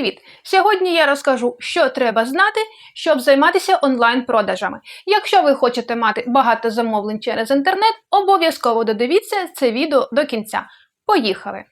Привіт! Сьогодні я розкажу, що треба знати, щоб займатися онлайн-продажами. Якщо ви хочете мати багато замовлень через інтернет, обов'язково додивіться це відео до кінця. Поїхали!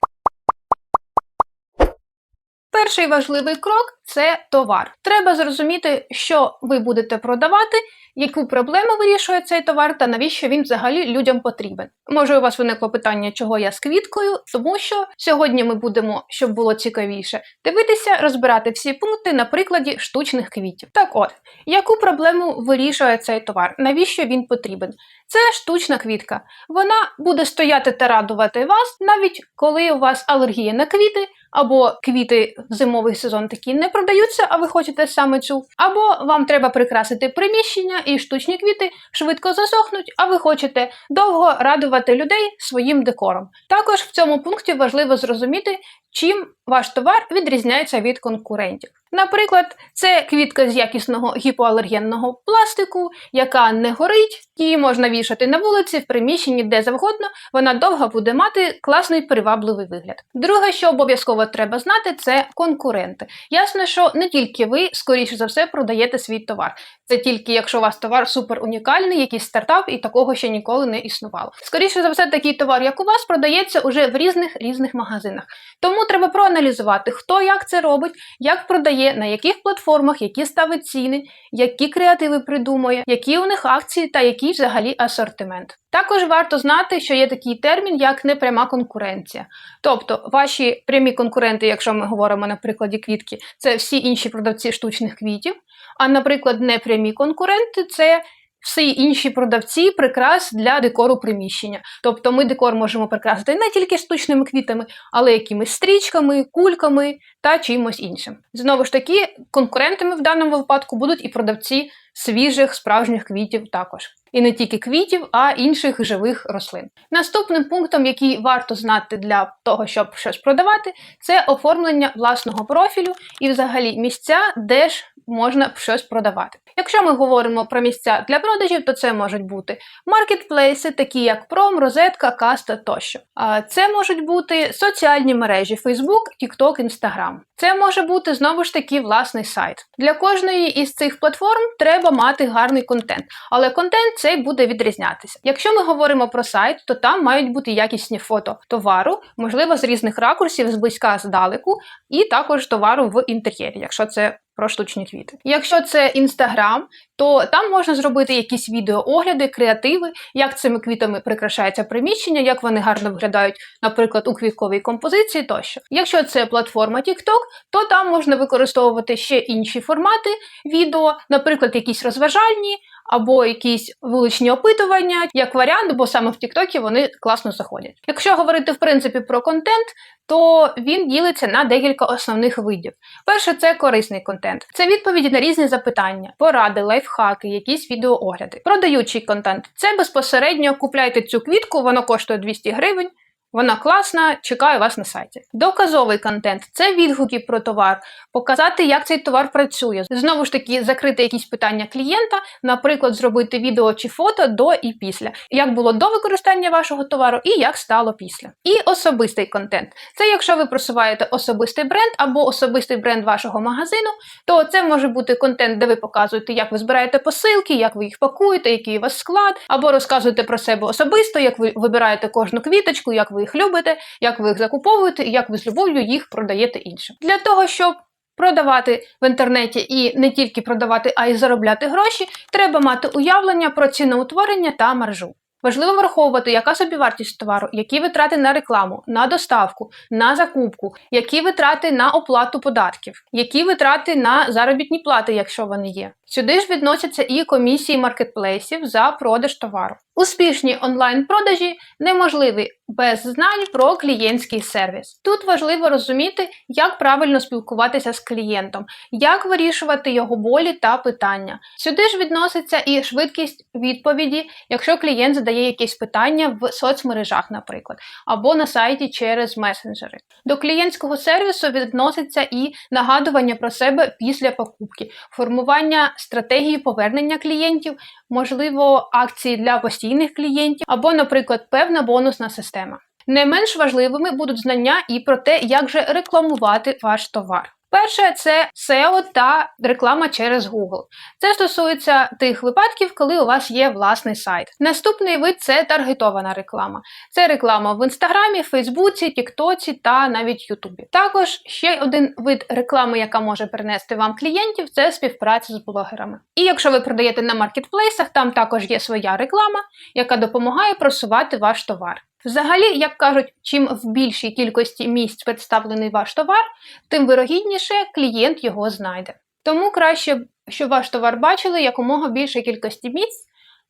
Перший важливий крок це товар. Треба зрозуміти, що ви будете продавати, яку проблему вирішує цей товар та навіщо він взагалі людям потрібен. Може, у вас виникло питання, чого я з квіткою, тому що сьогодні ми будемо, щоб було цікавіше, дивитися, розбирати всі пункти на прикладі штучних квітів. Так от, яку проблему вирішує цей товар? Навіщо він потрібен? Це штучна квітка. Вона буде стояти та радувати вас, навіть коли у вас алергія на квіти, або квіти в зимовий сезон такі не продаються, а ви хочете саме цю, або вам треба прикрасити приміщення і штучні квіти швидко засохнуть, а ви хочете довго радувати людей своїм декором. Також в цьому пункті важливо зрозуміти, чим ваш товар відрізняється від конкурентів. Наприклад, це квітка з якісного гіпоалергенного пластику, яка не горить, її можна вішати на вулиці, в приміщенні, де завгодно, вона довго буде мати класний привабливий вигляд. Друге, що обов'язково треба знати, це конкуренти. Ясно, що не тільки ви, скоріше за все, продаєте свій товар. Це тільки якщо у вас товар супер унікальний, якийсь стартап, і такого ще ніколи не існувало. Скоріше за все, такий товар, як у вас, продається уже в різних різних магазинах. Тому треба проаналізувати, хто як це робить, як продає, на яких платформах, які ставить ціни, які креативи придумує, які у них акції та який взагалі асортимент. Також варто знати, що є такий термін, як непряма конкуренція. Тобто ваші прямі конкуренти, якщо ми говоримо на прикладі квітки, це всі інші продавці штучних квітів. А, наприклад, непрямі конкуренти це всі інші продавці прикрас для декору приміщення. Тобто ми декор можемо прикрасити не тільки штучними квітами, але якимись стрічками, кульками та чимось іншим. Знову ж таки, конкурентами в даному випадку будуть і продавці свіжих справжніх квітів також. І не тільки квітів, а інших живих рослин. Наступним пунктом, який варто знати для того, щоб щось продавати, це оформлення власного профілю і, взагалі, місця, де ж можна щось продавати. Якщо ми говоримо про місця для продажів, то це можуть бути маркетплейси, такі як Пром, Розетка, Каста тощо. А це можуть бути соціальні мережі Facebook, TikTok, Instagram. Це може бути знову ж таки власний сайт. Для кожної із цих платформ треба мати гарний контент, але контент цей буде відрізнятися. Якщо ми говоримо про сайт, то там мають бути якісні фото товару, можливо, з різних ракурсів, зблизька здалеку, і також товару в інтер'єрі, якщо це про штучні квіти. Якщо це інстаграм, то там можна зробити якісь відеоогляди, креативи, як цими квітами прикрашається приміщення, як вони гарно виглядають, наприклад, у квітковій композиції тощо. Якщо це платформа TikTok, то там можна використовувати ще інші формати відео, наприклад, якісь розважальні або якісь вуличні опитування, як варіант, бо саме в Тіктокі вони класно заходять. Якщо говорити в принципі про контент, то він ділиться на декілька основних видів. Перше, це корисний контент. Це відповіді на різні запитання, поради, лайфхаки, якісь відеоогляди. Продаючий контент це безпосередньо купляйте цю квітку, воно коштує 200 гривень. Вона класна, чекаю вас на сайті. Доказовий контент це відгуки про товар, показати, як цей товар працює. Знову ж таки, закрити якісь питання клієнта, наприклад, зробити відео чи фото до і після, як було до використання вашого товару і як стало після. І особистий контент. Це якщо ви просуваєте особистий бренд або особистий бренд вашого магазину, то це може бути контент, де ви показуєте, як ви збираєте посилки, як ви їх пакуєте, який у вас склад, або розказуєте про себе особисто, як ви вибираєте кожну квіточку, як ви ви їх любите, як ви їх закуповуєте і як ви з любов'ю їх продаєте іншим. Для того, щоб продавати в інтернеті і не тільки продавати, а й заробляти гроші, треба мати уявлення про ціноутворення та маржу. Важливо враховувати, яка собівартість товару, які витрати на рекламу, на доставку, на закупку, які витрати на оплату податків, які витрати на заробітні плати, якщо вони є. Сюди ж відносяться і комісії маркетплейсів за продаж товару. Успішні онлайн-продажі неможливі без знань про клієнтський сервіс. Тут важливо розуміти, як правильно спілкуватися з клієнтом, як вирішувати його болі та питання. Сюди ж відноситься і швидкість відповіді, якщо клієнт задає якісь питання в соцмережах, наприклад, або на сайті через месенджери. До клієнтського сервісу відноситься і нагадування про себе після покупки, формування стратегії повернення клієнтів, можливо, акції для постійних клієнтів, або, наприклад, певна бонусна система. Не менш важливими будуть знання і про те, як же рекламувати ваш товар. Перше це SEO та реклама через Google. Це стосується тих випадків, коли у вас є власний сайт. Наступний вид це таргетована реклама. Це реклама в інстаграмі, Фейсбуці, Тіктоці та навіть Ютубі. Також ще один вид реклами, яка може принести вам клієнтів, це співпраця з блогерами. І якщо ви продаєте на маркетплейсах, там також є своя реклама, яка допомагає просувати ваш товар. Взагалі, як кажуть, чим в більшій кількості місць представлений ваш товар, тим вирогідніше клієнт його знайде. Тому краще, щоб ваш товар бачили якомога більшій кількості місць,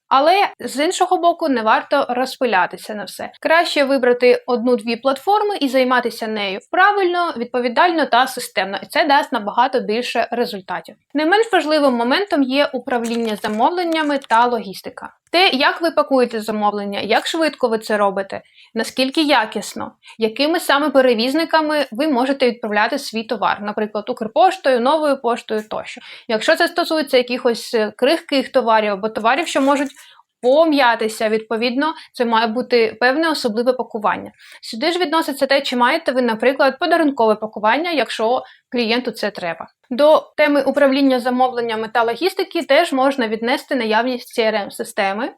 але з іншого боку, не варто розпилятися на все. Краще вибрати одну-дві платформи і займатися нею правильно, відповідально та системно, і це дасть набагато більше результатів. Не менш важливим моментом є управління замовленнями та логістика. Те, як ви пакуєте замовлення, як швидко ви це робите, наскільки якісно, якими саме перевізниками ви можете відправляти свій товар, наприклад, Укрпоштою, новою поштою тощо. Якщо це стосується якихось е, крихких товарів або товарів, що можуть пом'ятися, відповідно, це має бути певне особливе пакування. Сюди ж відноситься те, чи маєте ви, наприклад, подарункове пакування, якщо клієнту це треба. До теми управління замовленнями та логістики теж можна віднести наявність crm системи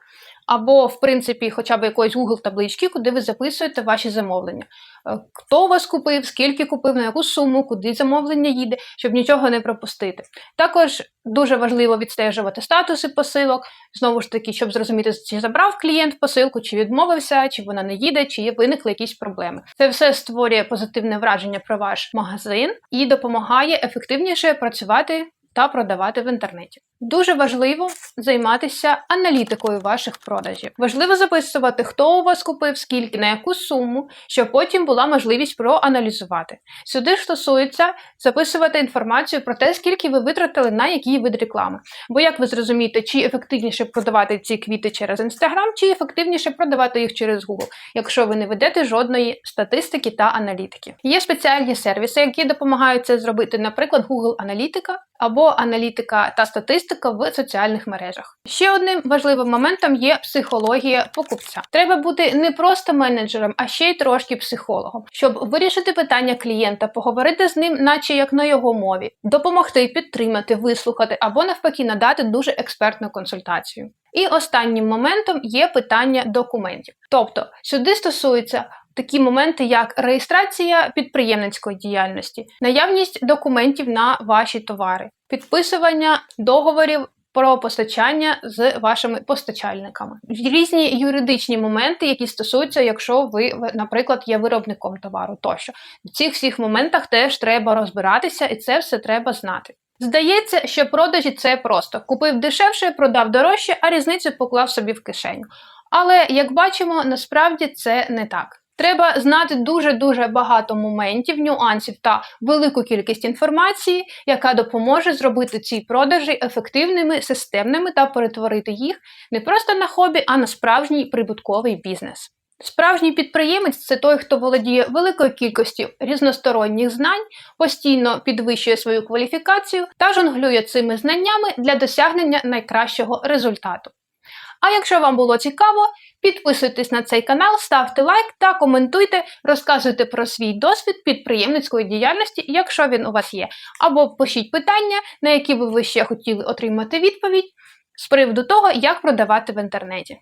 або, в принципі, хоча б якоїсь Google таблички, куди ви записуєте ваші замовлення. Е, Хто вас купив, скільки купив, на яку суму, куди замовлення їде, щоб нічого не пропустити. Також дуже важливо відстежувати статуси посилок, знову ж таки, щоб зрозуміти, чи забрав клієнт посилку, чи відмовився, чи вона не їде, чи виникли якісь проблеми. Це все створює позитивне враження про ваш магазин і допомагає ефективніше працювати та продавати в інтернеті. Дуже важливо займатися аналітикою ваших продажів. Важливо записувати, хто у вас купив, скільки, на яку суму, щоб потім була можливість проаналізувати. Сюди ж стосується записувати інформацію про те, скільки ви витратили на який вид реклами. Бо як ви зрозумієте, чи ефективніше продавати ці квіти через Instagram, чи ефективніше продавати їх через Google, якщо ви не ведете жодної статистики та аналітики. Є спеціальні сервіси, які допомагають це зробити, наприклад, Google Аналітика або аналітика та статистика в соціальних мережах. Ще одним важливим моментом є психологія покупця. Треба бути не просто менеджером, а ще й трошки психологом, щоб вирішити питання клієнта, поговорити з ним, наче як на його мові, допомогти, підтримати, вислухати або навпаки надати дуже експертну консультацію. І останнім моментом є питання документів. Тобто сюди стосується такі моменти, як реєстрація підприємницької діяльності, наявність документів на ваші товари, підписування договорів. Про постачання з вашими постачальниками різні юридичні моменти, які стосуються, якщо ви, наприклад, є виробником товару, тощо в цих всіх моментах теж треба розбиратися, і це все треба знати. Здається, що продажі це просто купив дешевше, продав дорожче, а різницю поклав собі в кишеню. Але як бачимо, насправді це не так. Треба знати дуже-дуже багато моментів, нюансів та велику кількість інформації, яка допоможе зробити ці продажі ефективними, системними та перетворити їх не просто на хобі, а на справжній прибутковий бізнес. Справжній підприємець це той, хто володіє великою кількістю різносторонніх знань, постійно підвищує свою кваліфікацію та жонглює цими знаннями для досягнення найкращого результату. А якщо вам було цікаво, підписуйтесь на цей канал, ставте лайк та коментуйте, розказуйте про свій досвід підприємницької діяльності, якщо він у вас є, або пишіть питання, на які би ви ще хотіли отримати відповідь з приводу того, як продавати в інтернеті.